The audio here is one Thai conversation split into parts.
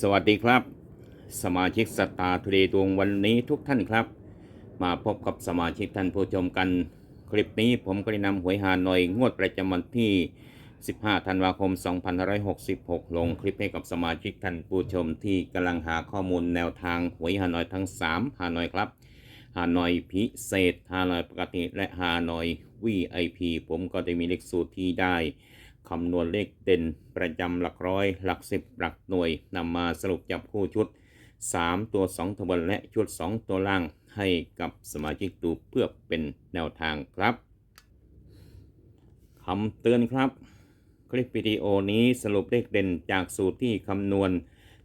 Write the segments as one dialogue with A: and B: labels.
A: สวัสดีครับ สมาชิกสตาร์ทเดย์ดวงวันนี้ทุกท่านครับ มาพบกับสมาชิกท่านผู้ชมกัน คลิปนี้ผมก็ได้นำหวยฮานอยงวดประจำวันที่ 15 ธันวาคม 2566 ลงคลิปให้กับสมาชิกท่านผู้ชมที่กำลังหาข้อมูลแนวทางหวยฮานอยทั้ง3ฮานอยครับฮานอยพิเศษฮานอยปกติและฮานอย VIP ผมก็ได้มีเลขสูตรที่ได้ คำนวณเลขเด่น ประจำหลักร้อย หลักสิบหลักหน่วยนำมาสรุปจับคู่ชุด 3 ตัว 2 ตัวบนและชุด 2 ตัวล่างให้กับสมาชิกดูเพื่อเป็นแนวทางครับคำเตือนครับ คลิปวิดีโอนี้สรุปเลขเด่นจากสูตรที่คำนวณ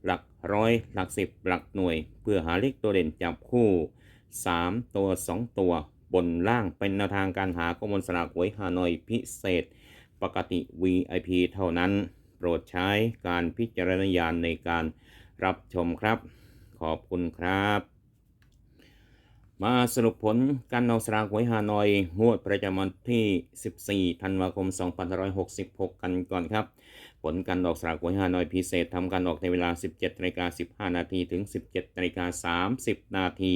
A: หลักร้อยหลักสิบหลักหน่วย เพื่อหาเลขตัวเด่นจับคู่ 3 ตัว 2 ตัวบนล่างเป็นแนวทางการหาข้อมูลสลากหวยฮานอยพิเศษ ปกติ VIP เท่านั้น โปรดใช้การพิจารณญาณในการรับชมครับ ขอบคุณครับ มาสรุปผลการออกสลากหวยฮานอย งวดประจำวันที่ 14 ธันวาคม 2566 กันก่อนครับ ผลการออกสลากหวยฮานอยพิเศษทำการออกในเวลา 17นาฬิกา15 นาทีถึง 17นาฬิกา30 นาที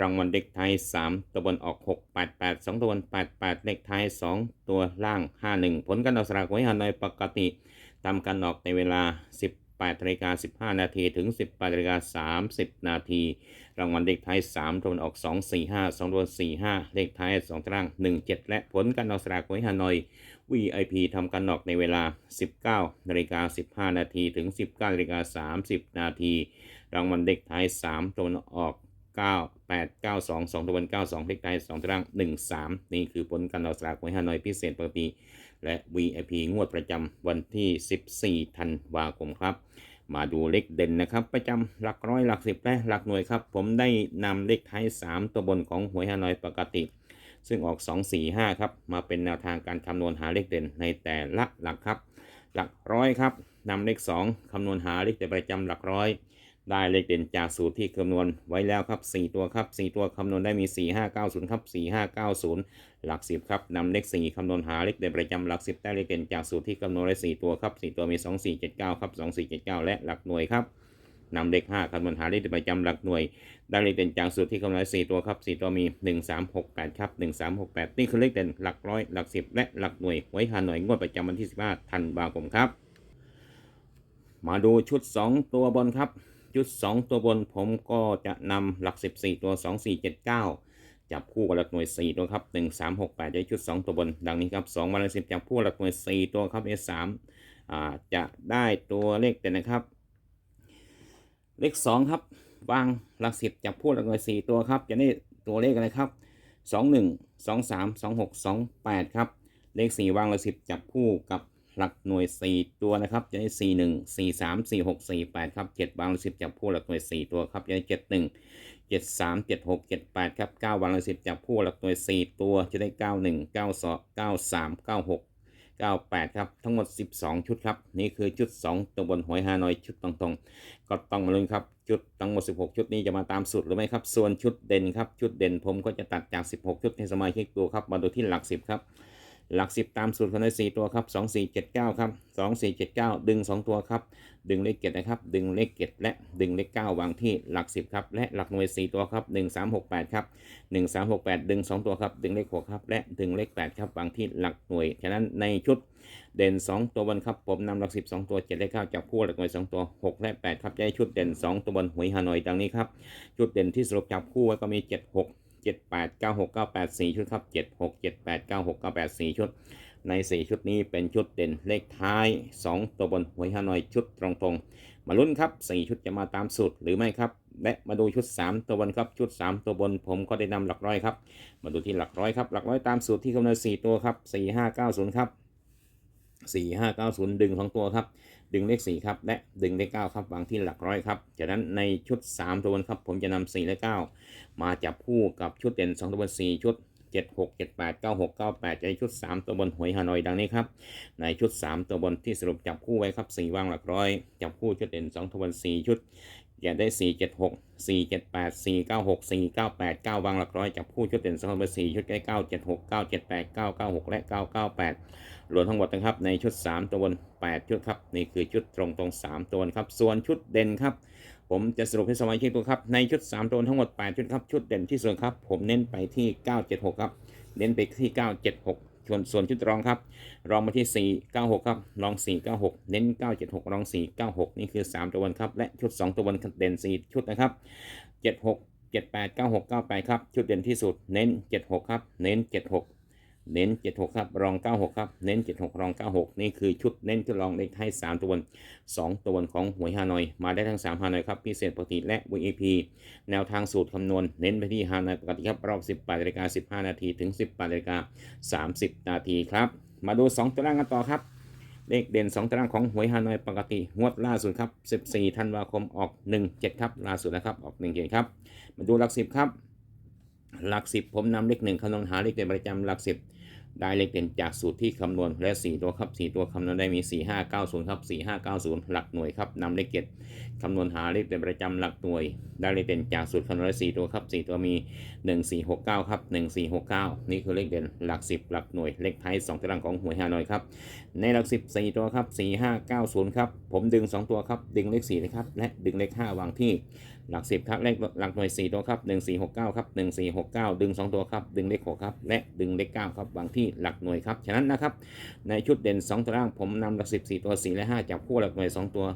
A: รางวัลเด็กไทย3 ตัวบนออก 6 8 8 2 ตัวบน 8 8 เลขท้าย 2 ตัวล่าง 5 1 ผลการออกสลากหวยฮานอยปกติทำการออกในเวลา 18นาฬิกา15 นาทีถึง 18นาฬิกา30 นาที รางวัลเลขท้าย 3 ตัวบนออก 2 4 5 2 ตัวบน4 5 เลขท้าย 2ตาราง 1 7 และผลการออกสลากหวยฮานอย VIP ทำการออกในเวลา 19นาฬิกา15 นาทีถึง 19นาฬิกา30 นาที รางวัลเด็กท้าย 3 ตัวออก 9 8 9 2 2ตัวบน92เลขท้าย2ตาราง 1 3 นี่คือผลการออกสลากหวยฮานอยพิเศษปกติ และ VIP งวดประจำวันที่ 14 ธันวาคมครับ มาดูเลขเด่นนะครับ ประจำหลักร้อยหลักสิบและหลักหน่วยครับ ผมได้นำเลขท้าย 3 ตัวบนของหวยฮานอยปกติ ซึ่งออก 2 4 5 ครับ มาเป็นแนวทางการคำนวณหาเลขเด่นในแต่ละหลักครับ หลักร้อยครับนำเลข 2คำนวณหาเลขเด่นประจำหลักร้อย ได้เลขเด่นจากสูตรที่คำนวณไว้แล้วครับ 4 ตัวครับ 4 ตัวคำนวณได้มี 4 5 9 0 ครับ 4 5 9 0 หลัก 10 ครับนำเลข 4คำนวณหาเลขเด่นประจำหลัก 10ได้เลขเด่นจากสูตรที่คำนวณได้ 4 ตัวครับ 4 ตัวมี 2 4 7 9 ครับ 2 4 7 9 และหลักหน่วยครับนำเลข5คำนวณหาเลขเด่นประจำหลักหน่วย ได้เลขเด่นจากสูตรที่คำนวณได้4ตัวครับ 4 ตัวมี 1 3 6 8 ครับ 1 3 6 8 นี่คือเลขเด่นหลักร้อยหลัก 10 และหลักหน่วย ไว้หาหน่วยงวดประจำวันที่ 15 ธันวาคมครับ มาดูชุด 2 ตัวบนครับ ชุด2ตัวบนผมก็จะนำหลัก 14 ตัว2 4 7 9จับคู่กับหลักหน่วย 4 ตัวครับ 1 3 6 8ได้ชุด 2 ตัวบน ดังนี้ครับ2วันละ10จับคู่หลักหน่วย 4 ตัวครับ S3 อ่าจะได้ตัวเลขเด่นนะครับ เลข 2 ครับวางหลัก 10 จับคู่หลักหน่วย 4 ตัวครับ จะได้ตัวเลขอะไรครับ 2 1 2 3 2 6 2 8 ครับ เลข 4 วางหลัก10 จับคู่กับ หลักหน่วย 4 ตัวนะครับจะได้ 4 1 4 3 4 6 4 8 ครับ 7 วางหลัก10จับคู่หลักหน่วย 4 ตัวครับจะได้ 7 1 7 3 7 6 7 8 ครับ 9 วางหลัก10จับคู่หลักหน่วย 4 ตัวจะได้ 9 1 9 2 9 3 9 6 98 ครับ ทั้งหมด 12 ชุดครับ นี่คือชุด 2 ตัวบนหวยฮานอยชุดตรงๆ ก็ต้องมาลุ้นครับ ชุดทั้งหมด 16 ชุดนี้จะมาตามสุดหรือไม่ครับ ส่วนชุดเด่นครับ ชุดเด่นผมก็จะตัดจาก 16 ชุดให้สมาชิกดูครับ มาดูที่หลัก 10 ครับ หลัก 10 ตามสูตรคนละ4ตัวครับ 2 4 7 9 ครับ 2 4 7 9 ดึง 2 ตัวครับ ดึงเลขเกตนะครับ ดึงเลขเกตและดึงเลข9วางที่หลัก 10 ครับ และหลักหน่วย 4 ตัวครับ 1 3 6 8 ครับ 1 3 6 8 ดึง 2 ตัวครับ ดึงเลข6ครับ และดึงเลข 8 ครับ วางที่หลักหน่วย ฉะนั้นในชุดเด่น 2 ตัวบนครับ ผมนำหลัก 10 2 ตัว7เลข9จับคู่หลักหน่วย 2 ตัว 6 และ 8 ครับจะให้ชุดเด่น 2 ตัวบนหวยฮานอยดังนี้ครับ ชุดเด่นที่สรุปจับคู่ไว้ก็มี 7 6 7 8 9 6 9 8 4 ชุดครับ 7 6 7 8 9 6 9 8 4 ชุด ใน 4 ชุดนี้เป็นชุดเด่นเลขท้าย 2 ตัวบนหวยฮานอยชุดตรงๆ มาลุ้นครับ 4 ชุดจะมาตามสูตรหรือไม่ครับ และมาดูชุด 3 ตัวบนครับ ชุด 3 ตัวบนผมก็ได้นำหลักร้อยครับ มาดูที่หลักร้อยครับ หลักร้อยตามสูตรที่คำนวณ4ตัวครับ 4 5 9 0ครับ4 5 9 0ดึง2ตัวครับ ดึงเลข4ครับ และดึงเลข9ครับวางที่หลักร้อยครับ จากนั้นในชุด3ตัวบนครับ ผมจะนำ4และ9มาจับคู่กับชุดเด่น2ตัวบน4ชุด7 6 7 8 9 6 9 8ในชุด3ตัวบนหวยฮานอยดังนี้ครับ ในชุด3ตัวบนที่สรุปจับคู่ไว้ครับ4วางหลักร้อย จับคู่ชุดเด่น2ตัวบน4ชุดอย่าได้ 4 7 6 4 7 8 4 9 6 4 9 8 9 วางหลักร้อยจับคู่ชุดเด่น2ตัวบน4ชุดใกล้9 7 6 9 7 8 9 9 6 และ 9 9 8 รวมทั้งหมดนะครับในชุด 3 ตัวบน8ชุดครับนี่คือชุดตรงตรง3ตัวนครับส่วนชุดเด่นครับ ผมจะสรุปให้สมาชิกดูครับในชุด 3 ตัวทั้งหมด 8 ชุดครับชุดเด่นที่สุดครับ ผมเน้นไปที่ 976 ครับเน้นไปที่ 976ส่วนส่วนชุดรองครับ รองมาที่ 496 ครับ รอง 496 เน้น 976 รอง 496 นี่คือ 3 ตัวบนครับ และชุด 2 ตัวบนเด่น 4 ชุดนะครับ 76 78 96 98 ครับ ชุดเด่นที่สุด เน้น 76 ครับ เน้น 76 เน้น 76 ครับ รอง 96 ครับ เน้น 76 รอง 96 นี่คือชุดเน้นชุดรองเลขให้3ตัว2 ตัวของหวยฮานอย มาได้ทั้ง 3 ฮานอยครับ พิเศษปกติและ VIP แนวทางสูตรคำนวณ เน้นไปที่ฮานอยปกติครับ รอบ 18นาฬิกา15 นาทีถึง 18นาฬิกา30 นาทีครับ มาดู 2 ตัวล่างกันต่อครับเลขเด่น 2ตารางของหวยฮานอยปกติงวดล่าสุดครับ 14 ธันวาคมออก 17 ครับ ล่าสุดนะครับ ออก 17 ครับ มาดูหลัก 10 ครับ หลักสิบผมนำเลขหนึ่งคำนวณหาเลขเด่นประจำหลักสิบ ได้เลขเด่นจากสูตรที่คำนวณและ 4 ตัวครับ 4 ตัวคำนวณได้มี 4 5 9 0 ครับ 4 5 9 0 หลักหน่วยครับนำเลขเจ็ดคำนวณหาเลขเด่นประจำหลักหน่วย ได้เลขเด่นจากสูตรคำนวณและ 4 ตัวครับ 4 ตัวมี 1 4 6 9 ครับ 1 4 6 9 นี่คือเลขเด่นหลัก 10 หลักหน่วย เลขท้าย2ตารางของหวยฮานอยครับ ในหลัก 10 4 ตัวครับ 4 5 9 0 ครับ ผมดึง 2 ตัวครับ ดึงเลข4นะครับ และดึงเลข 5 วางที่หลัก 10 ครับ เลขหลักหน่วย 4 ตัวครับ 1 4 6 9 ครับ 1 4 6 9 ดึง 2 ตัวครับ ดึงเลข6ครับ และดึงเลข9ครับ วางที่หลักหน่วยครับ ฉะนั้นนะครับ ในชุดเด่น 2 ตัวล่างผมนำหลัก10 4ตัว4และ 5จับคู่หลักหน่วย 2 ตัว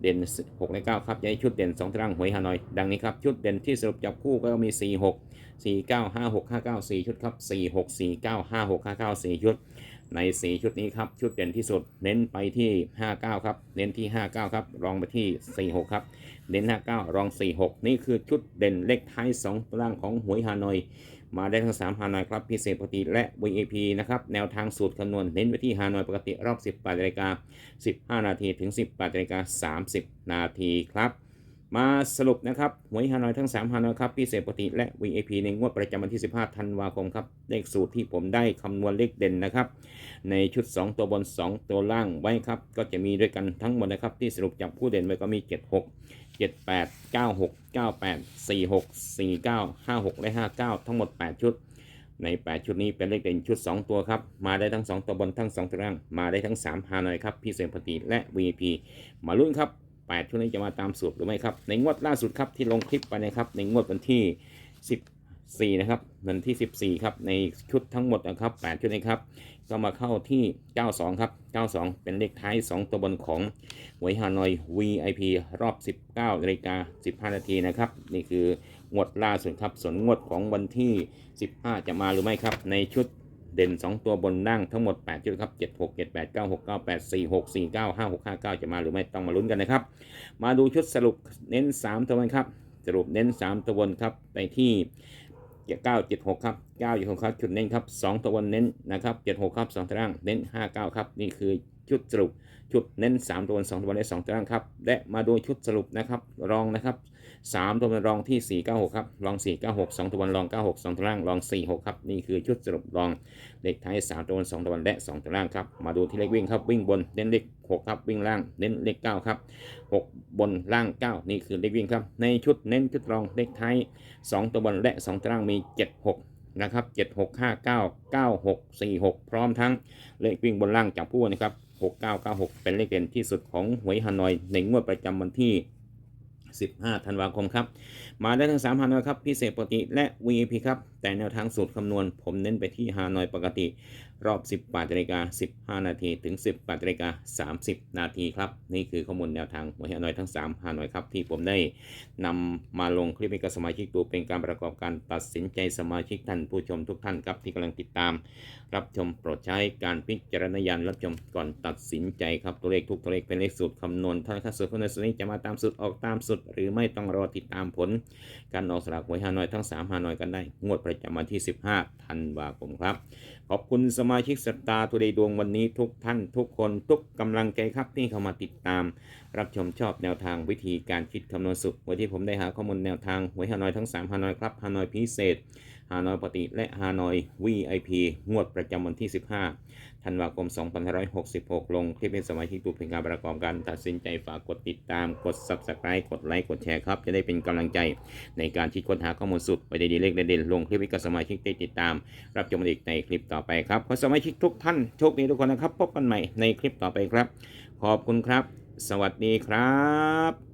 A: เด่น 6 และ 9 ครับย้ายชุดเด่น 2ตารางหวยฮานอย ดังนี้ครับ ชุดเด่นที่สรุปจับคู่ก็มี 4 6 4 9 5 6 5 9 4 ชุดครับ 4 6 4 9 5 6 5 9 4 ชุด ใน 4 ชุดนี้ครับ ชุดเด่นที่สุด เน้นไปที่ 59 ครับ เน้นที่ 59 ครับ รองไปที่ 46 ครับ เน้น 59 รอง 46 นี่คือชุดเด่นเลขท้าย2ตารางของหวยฮานอย มาได้ทั้ง3ฮานอยครับพิเศษปกติและ VIP นะครับแนวทางสูตรคำนวณเน้นไปที่ฮานอยปกติรอบ 18นาฬิกา15 นาทีถึง 18นาฬิกา30 นาทีครับ มาสรุปนะครับหวยฮานอยทั้ง3ฮานอยครับพิเศษปกติและ VIP ในงวดประจำวันที่ 15 ธันวาคมครับเลขสูตรที่ผมได้คำนวณเลขเด่นนะครับ ในชุด 2 ตัวบน 2 ตัวล่างไว้ครับก็จะมีด้วยกันทั้งหมดนะครับที่สรุปจับผู้เด่นไว้ก็มี 76 78 96 98 46 49 56 และ 59 ทั้งหมด 8 ชุด ใน 8 ชุดนี้เป็นเลขเด่นชุด 2 ตัวครับ มาได้ทั้ง 2 ตัวบนทั้ง 2 ตัวล่าง มาได้ทั้ง3ฮานอยครับพิเศษปกติและ VIP มาลุ้นครับ 8 ชุดนี้จะมาตามสูตรหรือไม่ครับ ในงวดล่าสุดครับที่ลงคลิปไปนะครับ ในงวดวันที่ 14 นะครับวันที่ 14 ครับ ในชุดทั้งหมดนะครับ 8 ชุดนี้ครับ ก็มาเข้าที่ 92 ครับ 92 เป็นเลขท้าย 2 ตัวบนของหวยฮานอย VIP รอบ 19นาฬิกา15 นาทีนะครับ นี่คืองวดล่าสุดครับ ส่วนงวดของวันที่ 15 จะมาหรือไม่ครับ ในชุดเด่น 2 ตัวบนล่างทั้งหมด 8 ชุดครับ 76 78 96 98 46 49 56 59 จะมาหรือไม่ต้องมาลุ้นกันนะครับ มาดูชุดสรุปเน้น 3 ตัวบนครับ สรุปเน้น 3 ตัวบนครับไปที่ เจ็ดเก้าเจ็ดหกครับ 976ครับจุดเน้นครับ 2 ตัวบนเน้นนะครับ76ครับ2ตารางเน้น 59 ครับ นี่คือชุดสรุปชุดเน้น 3 ตัวบน2ตัวนและ2ตารางครับ และมาดูชุดสรุปนะครับ รองนะครับ 3 ตัวนรองที่ 496 ครับ รอง 496 2 ตัวนรอง 96 2ตารางรอง 46 ครับ นี่คือชุดสรุปรองเลขท้าย 3 ตัวน2ตัวนและ 2ตารางครับ มาดูที่เลขวิ่งครับ วิ่งบนเน้นเลข6ครับ วิ่งล่างเน้นเลข9ครับ 6 บนล่าง 9 นี่คือเลขวิ่งครับ ในชุดเน้นชุดรองเลขท้าย 2 ตัวบนและ 2ตารางมี 76 นะครับ76 59 96 46 พร้อมทั้งเลขวิ่งบนล่างจากผู้นะครับ6996 เป็นเลขเด่นที่สุดของหวยฮานอยในงวดประจำวันที่ 15 ธันวาคมครับ มาได้ทั้ง3ฮานอยครับ พิเศษปกติและ VIP ครับ แต่แนวทางสูตรคำนวณ ผมเน้นไปที่ฮานอยปกติ รอบ18นาฬิกา15 นาทีถึง18นาฬิกา30 นาทีครับ นี่คือข้อมูลแนวทางหวยฮานอยทั้ง3ฮานอยครับ ที่ผมได้นำมาลงคลิปให้กับสมาชิกดูเป็นการประกอบการตัดสินใจสมาชิกท่านผู้ชมทุกท่านครับที่กำลังติดตาม รับชมโปรดใช้การพิจารณญาณรับชมก่อนตัดสินใจครับตัวเลขทุกตัวเลขเป็นเลขสูตรคำนวณท่านค่าสูตรคนในสูตรนี้จะมาตามสูตรออกตามสูตรหรือไม่ต้องรอติดตามผล การออกสลากหวยฮานอยทั้ง 3ฮานอยกันได้ งวดประจำวันที่ 15ธันวาคมครับ ขอบคุณสมาชิกสตาร์ทุเดย์ดวงวันนี้ทุกท่านทุกคนทุกกำลังใจครับที่เข้ามาติดตาม รับชมชอบแนวทางวิธีการคิดคำนวณสุขวันที่ผมได้หาข้อมูลแนวทางหวยฮานอยทั้ง3ฮานอยครับฮานอยพิเศษ ฮานอยปกติและฮานอย VIP งวดประจำวันที่ 15 ธันวาคม 2566 ลงคลิปเป็นสมาชิกตูเป็นการประกอบการตัดสินใจฝากกดติดตามกด Subscribe กดไลค์กดแชร์ครับ จะได้เป็นกำลังใจในการที่ค้นหาข้อมูลสุดไปได้ดีเลขเด่นๆลงคลิปให้กับสมาชิกได้ติดตาม รับชมอีกในคลิปต่อไปครับขอสมาชิกทุกท่านโชคดีทุกคนนะครับพบกันใหม่ในคลิปต่อไปครับ ขอบคุณครับ สวัสดีครับ